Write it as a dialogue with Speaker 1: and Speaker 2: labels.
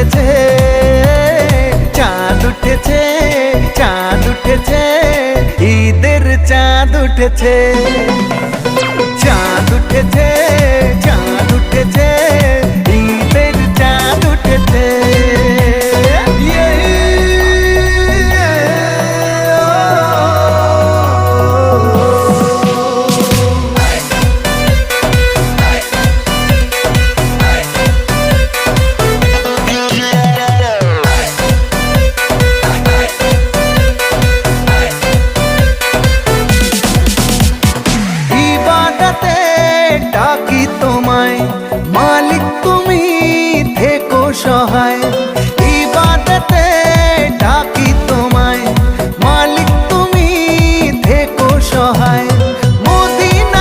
Speaker 1: উঠেছে চাঁদ উঠেছে চাঁদ উঠেছে ঈদের চাঁদ উঠেছে। এটাতে ডাকি তোমায়। মালিক তুমি থেকো সহায়। ইবাদতে